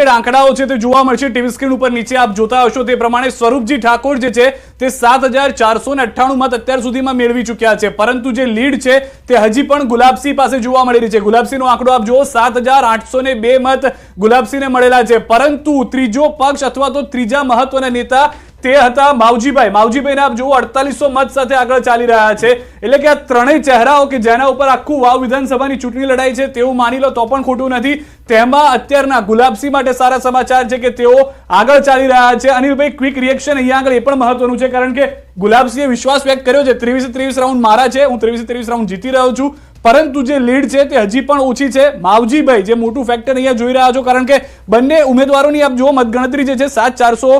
આંકડાઓ છે તે જોવા મળશે. ટીવી સ્ક્રીન ઉપર નીચે આપ જોતા હશો. તે પ્રમાણે સ્વરૂપજી ઠાકોર જે છે તે સાત હજાર ચારસો ને મત અત્યાર સુધીમાં મેળવી ચૂક્યા છે. પરંતુ જે લીડ છે તે હજી પણ ગુલાબસિંહ પાસે જોવા મળી રહી છે. ગુલાબસિંહનો આંકડો આપ જુઓ, સાત હજાર આઠસો ને બે મત ગુલાબસિંહને મળેલા છે. પરંતુ ત્રીજો પક્ષ અથવા તો ત્રીજા મહત્વના નેતા તે હતા માવજીભાઈ. માવજીભાઈને આપ જુઓ, અડતાલીસો મત સાથે આગળ ચાલી રહ્યા છે. એટલે કે આ ત્રણેય ચહેરાઓ કે જેના ઉપર આખું વાવ વિધાનસભાની ચૂંટણી લડાઈ છે, તેવું માની લો તો પણ ખોટું નથી. તેમાં અત્યારના ગુલાબસિંહ માટે સારા સમાચાર છે કે તેઓ આગળ ચાલી રહ્યા છે. અનિલભાઈ ક્વિક રિએક્શન અહીંયા આગળ એ પણ મહત્વનું છે, કારણ કે ગુલાબસિંહે વિશ્વાસ વ્યક્ત કર્યો છે. ત્રેવીસ ત્રેવીસ રાઉન્ડ મારા છે. હું ત્રેવીસ ત્રેવીસ રાઉન્ડ જીતી રહ્યો છું. પરંતુ જે લીડ છે તે હજી પણ ઓછી છે. માવજીભાઈ જે મોટું ફેક્ટર અહીંયા જોઈ રહ્યા છો કારણ કે બંને ઉમેદવારોની આપ જુઓ મતગણતરી જે છે સાત ચારસો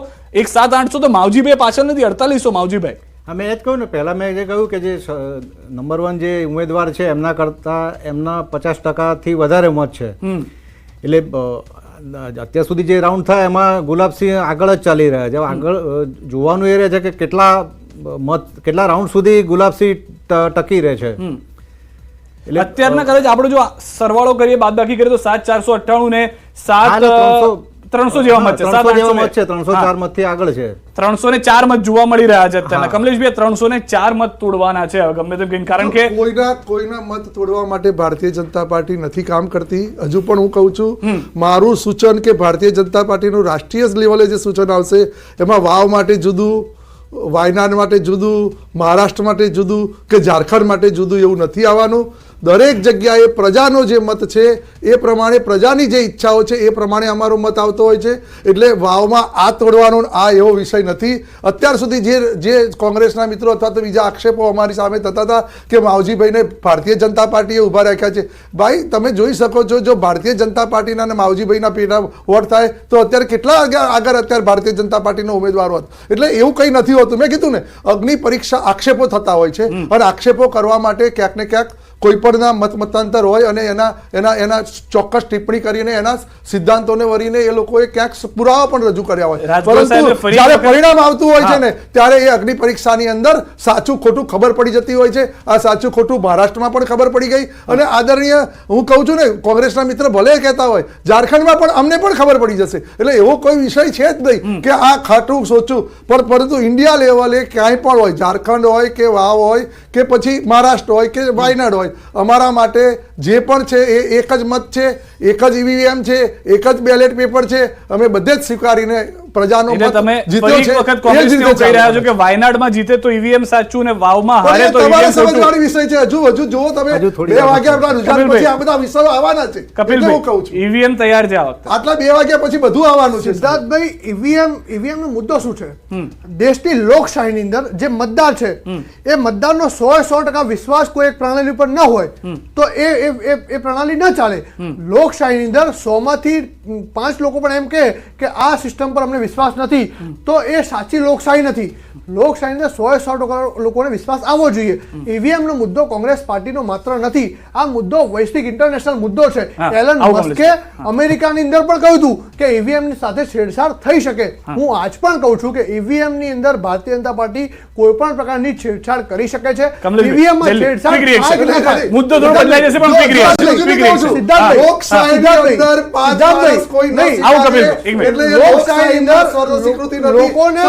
એક સાત આઠસો તો માવજીભાઈ પાછળ નથી અડતાલીસો માવજીભાઈ. હા મેં એ જ કહ્યું ને પહેલાં મેં જે કહ્યું કે જે નંબર વન જે ઉમેદવાર છે એમના કરતાં એમના પચાસ ટકાથી વધારે મત છે. એટલે અત્યાર સુધી જે રાઉન્ડ થાય એમાં ગુલાબસિંહ આગળ જ ચાલી રહ્યા છે. આગળ જોવાનું એ રહે છે કે કેટલા મત કેટલા રાઉન્ડ સુધી ગુલાબસિંહ ટકી રહે છે. એટલે અત્યારના કદાચ આપણે જો સરવાળો કરીએ બાદબાકી કરીએ તો સાત ચારસો અઠ્ઠાણું ને સાત ત્રણસો- જેવા મત છે. સાત ત્રણસો જેવા મત છે ત્રણસો ચાર મતથી આગળ છે. ત્રણસો ને ચાર મત જોવા મળી રહ્યા છે અત્યારના. કમલેશભાઈ ત્રણસો ને ચાર મત તોડવાના છે હવે ગમે તેમ કહીને. કારણ કે કોઈના કોઈના મત તોડવા માટે ભારતીય જનતા પાર્ટી નથી કામ કરતી હજુ પણ હું કહું છું મારું સૂચન કે ભારતીય જનતા પાર્ટીનું રાષ્ટ્રીય લેવલે જે સૂચન આવશે એમાં વાવ માટે જુદું વાયનાડ માટે જુદું મહારાષ્ટ્ર માટે જુદું કે ઝારખંડ માટે જુદું એવું નથી આવવાનું. દરેક જગ્યાએ પ્રજાનો જે મત છે એ પ્રમાણે પ્રજાની જે ઈચ્છાઓ છે એ પ્રમાણે અમારો મત આવતો હોય છે. એટલે વાવમાં આ તોડવાનો આ એવો વિષય નથી. અત્યાર સુધી જે જે કોંગ્રેસના મિત્રો અથવા તો બીજા આક્ષેપો અમારી સામે થતા હતા કે માવજીભાઈને ભારતીય જનતા પાર્ટીએ ઊભા રાખ્યા છે. ભાઈ તમે જોઈ શકો છો જો ભારતીય જનતા પાર્ટીના અને માવજીભાઈના પેટા વોટ થાય તો અત્યારે કેટલા આગળ અત્યારે ભારતીય જનતા પાર્ટીનો ઉમેદવાર હોત. એટલે એવું કંઈ નથી હોતું. મેં કીધું ને અગ્નિ પરીક્ષા આક્ષેપો થતા હોય છે અને આક્ષેપો કરવા માટે ક્યાંક ને ક્યાંક કોઈ પણના મત મતાંતર હોય અને એના એના એના ચોક્કસ ટિપ્પણી કરીને એના સિદ્ધાંતોને વરીને એ લોકોએ ક્યાંક પુરાવા પણ રજૂ કર્યા હોય. પરંતુ જ્યારે પરિણામ આવતું હોય છે ને ત્યારે એ અગ્નિ પરીક્ષાની અંદર સાચું ખોટું ખબર પડી જતી હોય છે. આ સાચું ખોટું મહારાષ્ટ્રમાં પણ ખબર પડી ગઈ અને આદરણીય હું કહું છું ને કોંગ્રેસના મિત્ર ભલે કહેતા હોય ઝારખંડમાં પણ અમને પણ ખબર પડી જશે. એટલે એવો કોઈ વિષય છે જ નહીં કે આ ખાટું સોચું. પણ પરંતુ ઇન્ડિયા લેવલે ક્યાંય પણ હોય ઝારખંડ હોય કે વાવ હોય કે પછી મહારાષ્ટ્ર હોય કે વાયનાડ હોય અમારા માટે જે પણ છે એ એક જ મત છે, એક જ ઈવીએમ છે, એક જ બેલેટ પેપર છે. અમે બધે જ સ્વીકારીને પ્રજાનો મત તમે જીત્યો ફરી છે એક વખત કોંગ્રેસને એવું કહી રહ્યા છો કે વાયનાડમાં જીતે તો ઈવીએમ સાચું ને વાવમાં હારે તો તમારે ઈવીએમ ખોટું વિષય છે. હજુ હજુ જુઓ તમે બે વાગ્યા આપણા રુઝાન પછી આ બધા વિષયો આવવાના છે. કપિલ હું કહું છું. ઈવીએમ તૈયાર છે આ વખતે. આટલા બે વાગ્યા પછી બધું આવવાનું છે. સિદ્ધાર્થભાઈ ઈવીએમ ઈવીએમ નો મુદ્દો શું છે? દેશની લોકશાહીની અંદર જે મતદાર છે એ મતદારનો સો સો ટકા વિશ્વાસ કોઈ એક પ્રણાલી ઉપર ન હોય તો એ એ- એ એ પ્રણાલી ન ચાલે. લોકશાહીની અંદર સો માંથી પાંચ લોકો પણ એમ કે આ સિસ્ટમ પર અમને વિશ્વાસ નથી તો એ સાચી લોકશાહી નથી. લોકશાહીની અંદર સો સો ટકા લોકોને વિશ્વાસ આવવો જોઈએ. ઈવીએમનો મુદ્દો કોંગ્રેસ પાર્ટીનો માત્ર નથી. આ મુદ્દો વૈશ્વિક ઇન્ટરનેશનલ મુદ્દો છે. એલન મસ્કે અમેરિકાની અંદર પણ કહ્યું હતું કે ઈવીએમની સાથે છેડછાડ થઈ શકે. હું. આજ પણ કહું છું કે ઈવીએમની અંદર ભારતીય જનતા પાર્ટી કોઈ પણ પ્રકારની છેડછાડ કરી શકે છે. કમલેશભાઈ, ઈવીએમમાં જલ્દી, છેડછાડ? મુદ્દો થોડો બદલાઈ જશે પણ અંદર પાંચ કોઈ નહીં, આવું. એક મિનિટ. એ લોકશાહીની અંદર અંદર લોકોને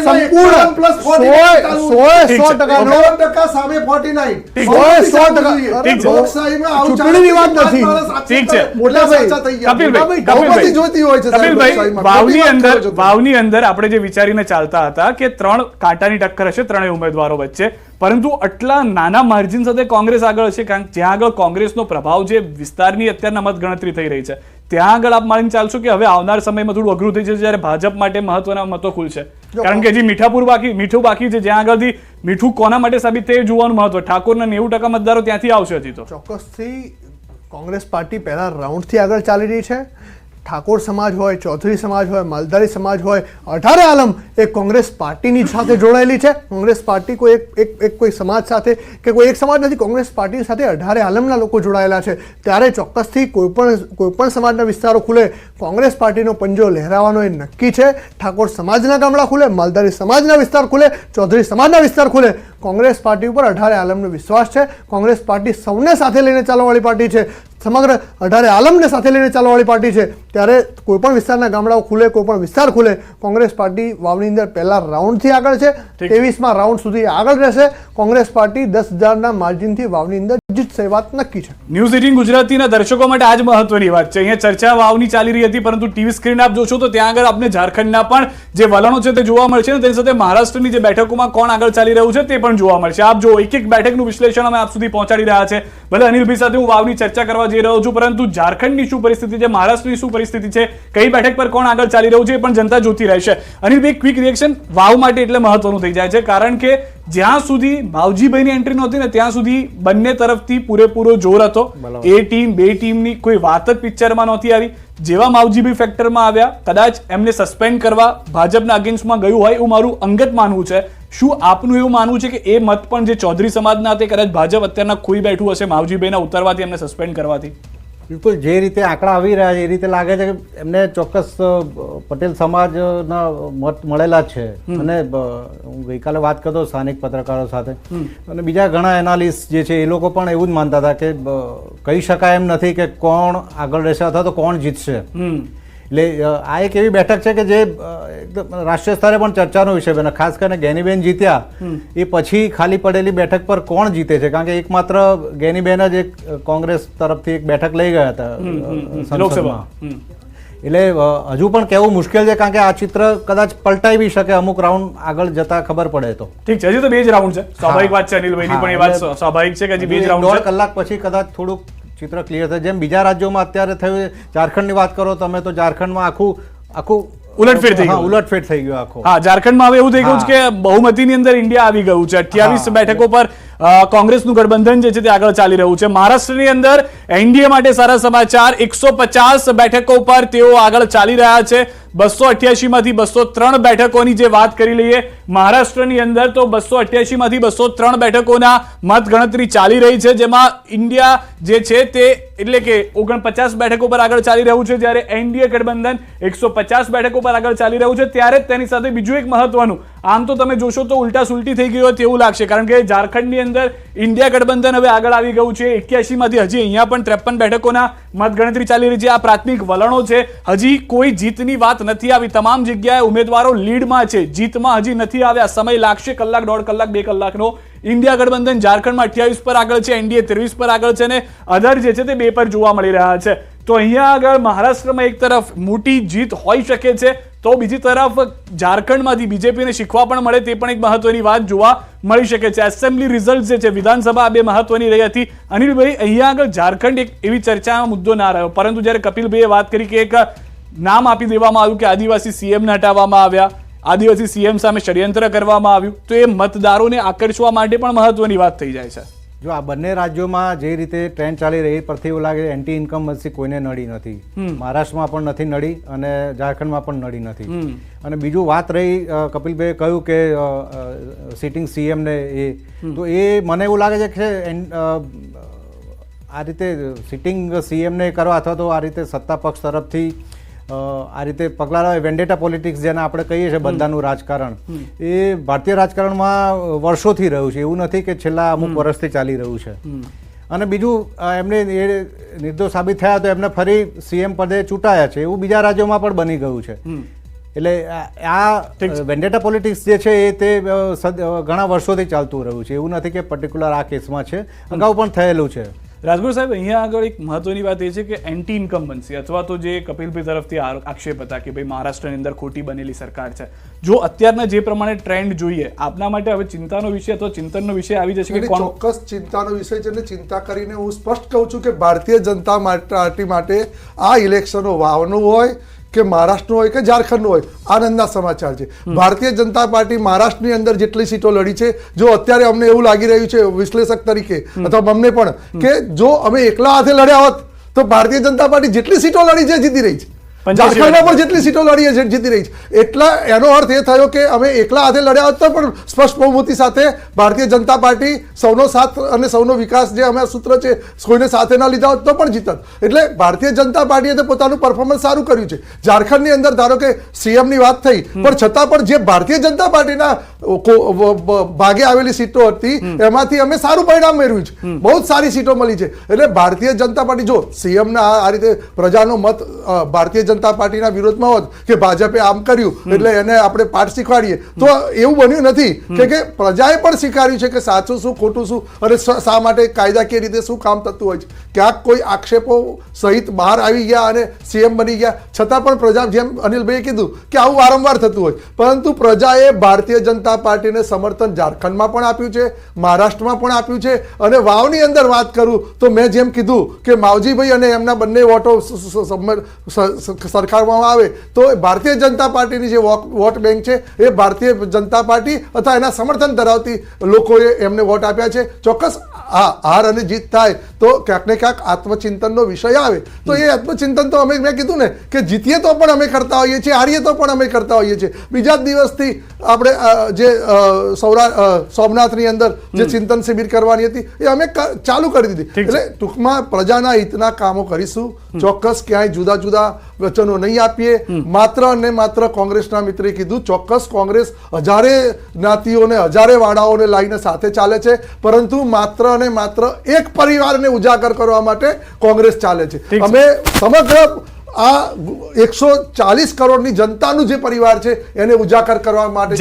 સંપૂર્ણ એકાવન plus 49 સોએ- ચાલુ. સોએ ઠીક સો છે. ટકાનો એકાવન ટકા સામે 49. ઠીક છે. સોએ સો ઠીક ટકા. છે. લોકશાહીમાં આવું ચૂંટણીની વાત નથી. ઠીક છે. સાચા મોટા સાચા થઈ ગયા. કપિલભાઈ કપિલભાઈ જોઈતી હોય છે કપિલભાઈ વાવની અંદર. વાવની આપણે જે વિચારીને ચાલતા હતા કે ત્રણ કાંટાની ટક્કર હશે ત્રણેય ઉમેદવારો વચ્ચે પરંતુ આટલા નાના માર્જિન સાથે કોંગ્રેસ આગળ છે કારણ કે જ્યાં આગળ કોંગ્રેસનો પ્રભાવ જે વિસ્તારની અત્યારના મત ગણતરી થઈ રહી છે ત્યાં આગળ આપ માનીને ચાલશો કે હવે આવનાર સમયમાં થોડું અઘરું થઈ જશે જ્યારે ભાજપ માટે મહત્વના મતો ખુલશે કારણ કે હજી મીઠાપુર બાકી મીઠું બાકી છે જ્યાં આગળથી મીઠું કોના માટે સાબિત થાય એ જોવાનું મહત્વ. ઠાકોરના નેવું ટકા મતદારો ત્યાંથી આવશે હજી તો. ચોક્કસથી કોંગ્રેસ પાર્ટી પહેલા રાઉન્ડથી આગળ ચાલી રહી છે. ઠાકોર સમાજ હોય, ચૌધરી સમાજ હોય, માલધારી સમાજ હોય, અઢારે આલમ એ કોંગ્રેસ પાર્ટીની સાથે જોડાયેલી છે. કોંગ્રેસ પાર્ટી કોઈ એક એક કોઈ સમાજ સાથે કે કોઈ એક સમાજ નથી, કોંગ્રેસ પાર્ટી સાથે અઢારે આલમના લોકો જોડાયેલા છે. ત્યારે ચોક્કસથી કોઈપણ કોઈપણ સમાજના વિસ્તારો ખુલે, કોંગ્રેસ પાર્ટીનો પંજો લહેરાવાનો એ નક્કી છે. ઠાકોર સમાજના ગામડા ખુલે, માલધારી સમાજના વિસ્તાર ખુલે, ચૌધરી સમાજના વિસ્તાર ખુલે. કોંગ્રેસ પાર્ટી ઉપર અઢારે આલમનો વિશ્વાસ છે. કોંગ્રેસ પાર્ટી સૌને સાથે લઈને ચાલવાવાળી પાર્ટી છે. સમગ્ર અઢારે આલમને સાથે લઈને ચાલવાવાળી પાર્ટી છે. ત્યારે કોઈપણ વિસ્તારના ગામડાઓ ખુલે કોઈપણ વિસ્તાર ખુલે કોંગ્રેસ પાર્ટી વાવની અંદર પહેલા રાઉન્ડથી આગળ છે. ત્રેવીસમાં રાઉન્ડ સુધી આગળ રહેશે. કોંગ્રેસ પાર્ટી દસ હજારના માર્જિનથી વાવની અંદર જીતશે એ વાત નક્કી છે. ન્યૂઝ એટીન ગુજરાતીના દર્શકો માટે આજ મહત્વની વાત છે. અહીંયા ચર્ચા વાવની ચાલી રહી હતી, પરંતુ ટીવી સ્ક્રીન આપ જોશો તો ત્યાં આગળ આપને ઝારખંડના પણ જે વલણો છે તે જોવા મળશે અને તેની સાથે મહારાષ્ટ્રની જે બેઠકોમાં કોણ આગળ ચાલી રહ્યું છે તે પણ જોવા મળશે. આપ જો એક એક બેઠકનું વિશ્લેષણ અમે આપ સુધી પહોંચાડી રહ્યા છે. ભલે અનિલભાઈ સાથે હું વાવની ચર્ચા કરવા જઈ રહ્યો છું, પરંતુ ઝારખંડની શું પરિસ્થિતિ છે, મહારાષ્ટ્રની શું પરિસ્થિતિ છે, કઈ બેઠક પર કોણ આગળ ચાલી રહ્યું છે એ પણ જનતા જોતી રહેશે. અનિલભાઈ ક્વિક રિએક્શન વાવ માટે એટલે મહત્વનું થઈ જાય છે, કારણ કે જ્યાં સુધી માવજીભાઈની એન્ટ્રી નહોતી ને ત્યાં સુધી બંને તરફથી પૂરેપૂરો જોર હતો. એ ટીમ બે ટીમની કોઈ વાત જ પિક્ચરમાં નહોતી આવી. જેવા માવજીભાઈ ફેક્ટરમાં આવ્યા કદાચ એમને સસ્પેન્ડ કરવા ભાજપના અગેન્સ્ટમાં ગયું હોય એવું મારું અંગત માનવું છે. શું આપનું એવું માનવું છે કે એ મત પણ જે ચૌધરી સમાજના હતા કદાચ ભાજપ અત્યારના ખોઈ બેઠું હશે માવજીભાઈના ઉતરવાથી એમને સસ્પેન્ડ કરવાથી? બિલકુલ જે રીતે આંકડા આવી રહ્યા છે એ રીતે લાગે છે કે એમને ચોક્કસ પટેલ સમાજના મત મળેલા છે. અને હું ગઈકાલે વાત કરતો સ્થાનિક પત્રકારો સાથે. અને બીજા ઘણા એનાલિસ્ટ જે છે એ લોકો પણ એવું જ માનતા હતા કે કહી શકાય એમ નથી કે કોણ આગળ રહેશે અથવા તો કોણ જીતશે. એટલે આ એક એવી બેઠક છે કે જે એકદમ રાષ્ટ્રીય સ્તરે પણ ચર્ચાનો વિષય બને ખાસ કરીને ગેનીબેન જીત્યા એ પછી ખાલી પડેલી બેઠક પર કોણ જીતે છે? કારણ કે એકમાત્ર ગેનીબેન જ એક કોંગ્રેસ તરફથી એક બેઠક લઈ ગયા હતા અ, સંસદમાં. લોકસભા. હમ. એટલે હજુ પણ કહેવું મુશ્કેલ છે કારણ કે આ ચિત્ર કદાચ પલટાઈ બી શકે અમુક રાઉન્ડ આગળ જતા ખબર પડે તો. ઠીક છે હજી તો બે જ રાઉન્ડ છે. સ્વાભાવિક વાત છે અનિલભાઈની પણ એ વાત સ્વાભાવિક છે કે હજી બે જ રાઉન્ડ દોઢ કલાક પછી કદાચ થોડુંક ચિત્ર ક્લિયર થાય જેમ બીજા રાજ્યોમાં અત્યારે થયું ઝારખંડની વાત કરો તમે તો ઝારખંડમાં આખું આખું ઉલટફેર થઈ ગયું. ઉલટફેર થઈ ગયું આખો હા ઝારખંડમાં હવે એવું થઈ ગયું છે. કે બહુમતીની અંદર ઇન્ડિયા આવી ગયું છે અઠ્યાવીસ બેઠકો પર કોંગ્રેસનું ગઠબંધન જે છે તે આગળ ચાલી રહ્યું છે. મહારાષ્ટ્રની અંદર એનડીએ માટે સારા સમાચાર. એકસો બેઠકો પર તેઓ આગળ ચાલી રહ્યા છે. બસો માંથી બસો ત્રણ બેઠકોની જે વાત કરી લઈએ, મહારાષ્ટ્રની અંદર તો બસો માંથી બસો ત્રણ બેઠકોના મત ગણતરી ચાલી રહી છે. જેમાં ઇન્ડિયા જે છે તે એટલે કે ઓગણપચાસ બેઠકો પર આગળ ચાલી રહ્યું છે. જ્યારે એનડીએ ગઠબંધન એકસો બેઠકો પર આગળ ચાલી રહ્યું છે. ત્યારે તેની સાથે બીજું એક મહત્વનું આમ તો તમે જોશો તો ઉલટા સુલટી થઈ ગઈ હોય તેવું લાગશે, કારણ કે ઝારખંડની અંદર ઇન્ડિયા ગઠબંધન હવે આગળ આવી ગયું છે. એક્યાસીમાંથી હજી અહીંયા પણ ત્રેપન બેઠકોના મતગણતરી ચાલી રહી છે. આ પ્રાથમિક વલણો છે. હજી કોઈ જીતની વાત નથી આવી. તમામ જગ્યાએ ઉમેદવારો લીડમાં છે. જીતમાં હજી નથી આવ્યા. સમય લાગશે કલાક, દોઢ કલાક, બે કલાકનો. ઇન્ડિયા ગઠબંધન ઝારખંડમાં અઠ્યાવીસ પર આગળ છે. એનડીએ ત્રેવીસ પર આગળ છે અને અધર જે છે તે બે પર જોવા મળી રહ્યા છે. તો અહીંયા આગળ મહારાષ્ટ્રમાં એક તરફ મોટી જીત હોઈ શકે છે. તો બીજી તરફ ઝારખંડમાંથી બીજેપીને શીખવા પણ મળે તે પણ એક મહત્વની વાત જોવા મળી શકે છે. એસેમ્બલી રિઝલ્ટ જે છે, વિધાનસભા આ બે મહત્વની રહી હતી. અનિલભાઈ, અહીંયા આગળ ઝારખંડ એક એવી ચર્ચામાં મુદ્દો ના રહ્યો. પરંતુ જ્યારે કપિલભાઈએ વાત કરી કે એક નામ આપી દેવામાં આવ્યું કે આદિવાસી સીએમને હટાવવામાં આવ્યા, આદિવાસી સીએમ સામે ષડયંત્ર કરવામાં આવ્યું, તો એ મતદારોને આકર્ષવા માટે પણ મહત્વની વાત થઈ જાય છે. જો આ બંને રાજ્યોમાં જે રીતે ટ્રેન્ડ ચાલી રહી પરથી એવું લાગે એન્ટી ઇન્કમબન્સી કોઈને નડી નથી. મહારાષ્ટ્રમાં પણ નથી નડી અને ઝારખંડમાં પણ નડી નથી. અને બીજું વાત રહી કપિલભાઈએ કહ્યું કે સિટિંગ સીએમ ને એ. તો એ મને એવું લાગે છે કે આ રીતે સિટિંગ સીએમને કરવા અથવા તો આ રીતે સત્તા પક્ષ તરફથી આ રીતે પગલાં લેવાય વેન્ડેટા પોલિટિક્સ જેને આપણે કહીએ છીએ બધાનું રાજકારણ એ ભારતીય રાજકારણમાં વર્ષોથી રહ્યું છે. એવું નથી કે છેલ્લા અમુક વર્ષથી ચાલી રહ્યું છે. અને બીજું એમને એ નિર્દોષ સાબિત થયા તો એમને ફરી સીએમ પદે ચૂંટાયા છે. એવું બીજા રાજ્યોમાં પણ બની ગયું છે. એટલે આ- વેન્ડેટા પોલિટિક્સ જે છે એ તે ઘણા વર્ષોથી ચાલતું રહ્યું છે. એવું નથી કે પર્ટિક્યુલર આ કેસમાં છે. અગાઉ પણ થયેલું છે. રાજગુરુ સાહેબ અહીંયા આગળ એક મહત્વની વાત એ છે કે એન્ટી ઇન્કમ્બન્સી અથવા તો જે કપિલભાઈ તરફથી આક્ષેપ હતા કે ભાઈ મહારાષ્ટ્રની અંદર ખોટી બનેલી સરકાર છે. જો અત્યારના જે પ્રમાણે ટ્રેન્ડ જોઈએ આપના માટે હવે ચિંતાનો વિષય અથવા ચિંતનનો વિષય આવી જશે કે ચોક્કસ ચિંતાનો વિષય છે અને ચિંતા કરીને હું સ્પષ્ટ કહું છું કે ભારતીય જનતા પાર્ટી માટે આ ઇલેક્શનો વાવનું હોય કે મહારાષ્ટ્રનો હોય કે ઝારખંડનો હોય આનંદના સમાચાર છે. ભારતીય જનતા પાર્ટી મહારાષ્ટ્રની અંદર જેટલી સીટો લડી છે જો અત્યારે અમને એવું લાગી રહ્યું છે વિશ્લેષક તરીકે અથવા અમને પણ કે જો અમે એકલા હાથે લડ્યા હોત તો ભારતીય જનતા પાર્ટી જેટલી સીટો લડી છે જીતી રહી છે. ઝારખંડમાં પણ જેટલી સીટો લડીએ છે જીતી રહી છે. એટલા એનો અર્થ એ થયો કે અમે એકલા હાથે લડ્યા હતા પણ સ્પષ્ટ બહુમતી સાથે ભારતીય જનતા પાર્ટી સૌનો સાથ અને સૌનો વિકાસ જે અમે સૂત્ર છે કોઈને સાથે ના લીધા હોત તો પણ જીતત. એટલે ભારતીય જનતા પાર્ટીએ તો પોતાનું પરફોર્મન્સ સારું કર્યું છે. ઝારખંડની અંદર ધારો કે સીએમની વાત થઈ પણ છતાં પણ જે ભારતીય જનતા પાર્ટીના ભાગે આવેલી સીટો હતી એમાંથી અમે સારું પરિણામ મેળવ્યું છે. બહુ જ સારી સીટો મળી છે. એટલે ભારતીય જનતા પાર્ટી જો સીએમ ના આ રીતે પ્રજાનો મત ભારતીય જનતા પાર્ટીના વિરોધમાં હોત કે ભાજપે આમ કર્યું, એટલે એને આપણે પાઠ શીખવાડીએ. તો એવું બન્યું નથી કે કે પ્રજાએ પણ સ્વીકાર્યું છે કે સાચું શું, ખોટું શું, અને શા માટે કાયદાકીય રીતે શું કામ થતું હોય છે. ક્યાંક કોઈ આક્ષેપો સહિત બહાર આવી ગયા અને સીએમ બની ગયા. છતાં પણ પ્રજા, જેમ અનિલભાઈએ કીધું કે આવું વારંવાર થતું હોય. પરંતુ પ્રજાએ ભારતીય જનતા પાર્ટીને સમર્થન ઝારખંડમાં પણ આપ્યું છે, મહારાષ્ટ્રમાં પણ આપ્યું છે. અને વાવની અંદર વાત કરું તો મેં જેમ કીધું કે માવજીભાઈ અને એમના બંને વોટો સરખાવવામાં આવે તો ભારતીય જનતા પાર્ટીની જે વોટ બેંક છે, એ ભારતીય જનતા પાર્ટી અથવા એના સમર્થન ધરાવતી લોકોએ એમને વોટ આપ્યા છે. ચોક્કસ હા હાર અને જીત થાય તો ક્યાંક ને ક્યાંક આત્મચિંતનનો વિષય આવે. તો એ આત્મચિંતન તો અમે મેં કીધું ને કે જીતીએ તો પણ અમે કરતા હોઈએ છીએ હારીએ તો પણ અમે કરતા હોઈએ છીએ. બીજા જ દિવસથી આપણે જે સૌરા સોમનાથની અંદર જે ચિંતન શિબિર કરવાની હતી એ અમે ચાલુ કરી દીધી. એટલે ટૂંકમાં પ્રજાના હિતના કામો કરીશું. ચોક્કસ ક્યાંય જુદા જુદા વચનો નહીં આપીએ. માત્ર અને માત્ર કોંગ્રેસના મિત્રે કીધું ચોક્કસ કોંગ્રેસ હજારે જ્ઞાતિઓને હજારે વાડાઓને લઈને સાથે ચાલે છે પરંતુ માત્ર અને માત્ર એક પરિવારને ઉજાગર કરવા માટે કોંગ્રેસ ચાલે છે. અમે સમગ્ર આ એકસો ચાલીસ કરોડની જનતાનું જે પરિવાર છે એને ઉજાગર કરવા માટે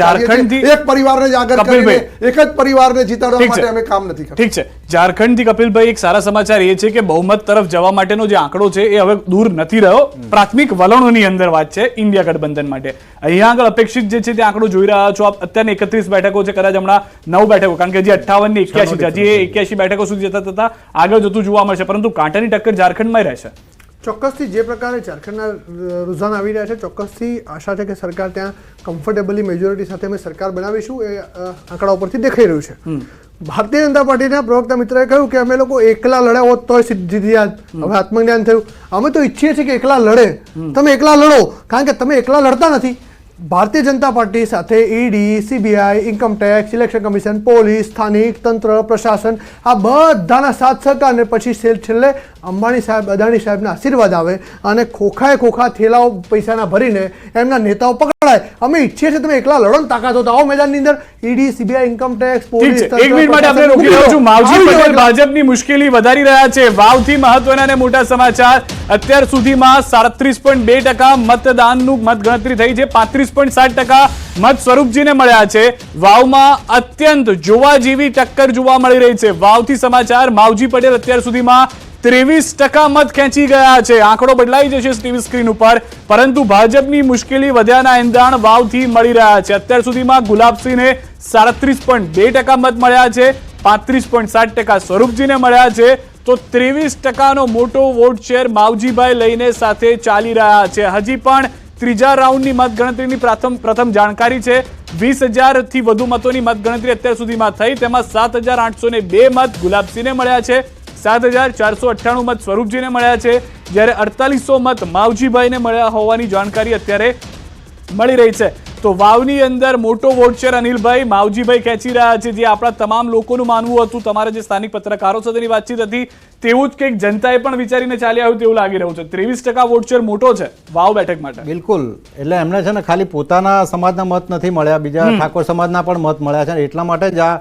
એક પરિવારને જ આગળ કરીને. એક જ પરિવારને જીતાડવા માટે અમે કામ નથી કરતા. ઠીક છે. ઝારખંડથી કપિલભાઈ એક સારા સમાચાર એ છે કે બહુમત તરફ જવા માટેનો જે આંકડો છે એ હવે દૂર નથી રહ્યો. પ્રાથમિક વલણોની અંદર વાત છે ઇન્ડિયા ગઠબંધન માટે. અહીંયા આગળ અપેક્ષિત જે છે તે આંકડો જોઈ રહ્યા છો આપ. અત્યારે એકત્રીસ બેઠકો છે કદાચ હમણાં નવ બેઠકો કારણ કે હજી અઠ્ઠાવનની એક્યાસી હજી એક્યાસી બેઠકો સુધી જતા થતા આગળ જતું જોવા મળશે. પરંતુ કાંટાની ટક્કર ઝારખંડમાં રહેશે. ચોક્કસથી જે પ્રકારે ઝારખંડના રુઝાન આવી રહ્યા છે ચોક્કસથી આશા છે કે સરકાર ત્યાં કમ્ફર્ટેબલી મેજોરિટી સાથે અમે સરકાર બનાવીશું એ આંકડા ઉપરથી દેખાઈ રહ્યું છે. ભારતીય જનતા પાર્ટીના પ્રવક્તા મિત્રએ કહ્યું કે અમે લોકો એકલા લડ્યા હોત તોય સિદ્ધિ થયા હવે આત્મજ્ઞાન થયું. અમે તો ઈચ્છીએ છીએ કે એકલા લડે. તમે એકલા લડો. કારણ કે તમે એકલા લડતા નથી. ભારતીય જનતા પાર્ટી સાથે ED CBI income tax election commission police સ્થાનિક તંત્ર પ્રશાસન આ બધાના સાથ સહકાર અને પછી છેલ- છેલ્લે અંબાણી સાહેબ અદાણી સાહેબના આશીર્વાદ આવે અને ખોખાએ ખોખા થેલાઓ પૈસાના ભરીને એમના નેતાઓ પકડાય. અમે ઈચ્છીએ છીએ તમે એકલા લડો ને તાકાત હોતા આવો મેદાનની અંદર. ED CBI income tax police એક મિનિટ માટે આપણે રોકી રહ્યો છું. માવજી પટેલ ભાજપની મુશ્કેલી વધારી રહ્યા છે. વાવથી મહત્વના અને મોટા સમાચાર. અત્યાર સુધીમાં સાડત્રીસ પોઈન્ટ બે ટકા મતદાનનું મતગણતરી થઈ છે. પાંત્રીસ પોઈન્ટ સાત ટકા મત સ્વરૂપજીને મળ્યા છે. વાવમાં અત્યંત જોવા જેવી ટક્કર જોવા મળી રહી છે. વાવથી સમાચાર, માવજી પટેલ અત્યાર સુધીમાં ત્રેવીસ ટકા મત ખેંચી ગયા છે. આંકડો બદલાઈ જશે ટીવી સ્ક્રીન ઉપર, પરંતુ ભાજપની મુશ્કેલી વધ્યાના એંધાણ વાવથી મળી રહ્યા છે. અત્યાર સુધીમાં ગુલાબસિંહને સાડત્રીસ પોઈન્ટ બે ટકા મત મળ્યા છે. પાંત્રીસ પોઈન્ટ સાત ટકા સ્વરૂપજીને મળ્યા છે. તો ત્રેવીસ ટકાનો મોટો વોટ શેર માવજીભાઈ લઈને સાથે ચાલી રહ્યા છે. હજી પણ ત્રીજા રાઉન્ડની મતગણતરીની પ્રથમ પ્રથમ જાણકારી છે. વીસ હજારથી વધુ મતોની મતગણતરી અત્યાર સુધીમાં થઈ. તેમાં સાત હજાર આઠસો ને બે મત ગુલાબસિંહને મળ્યા છે. સાત હજાર ચારસો અઠ્ઠાણું મત સ્વરૂપજીને મળ્યા છે. જ્યારે અડતાલીસો મત માવજીભાઈને મળ્યા હોવાની જાણકારી અત્યારે મળી રહી છે. તો વાવની અંદર મોટો વોટચર અનિલભાઈ માવજીભાઈ ખેંચી રહ્યા છે જે આપણા તમામ લોકોનું માનવું હતું. તમારા જે સ્થાનિક પત્રકારો સાથેની વાતચીત હતી તેવું જ કંઈક જનતાએ પણ વિચારીને ચાલી આવ્યું તેવું લાગી રહ્યું છે. ત્રેવીસ ટકા વોટચર મોટો છે વાવ બેઠક માટે. બિલકુલ. એટલે એમને છે ને ખાલી પોતાના સમાજના મત નથી મળ્યા બીજા ઠાકોર સમાજના પણ મત મળ્યા છે. એટલા માટે જ આ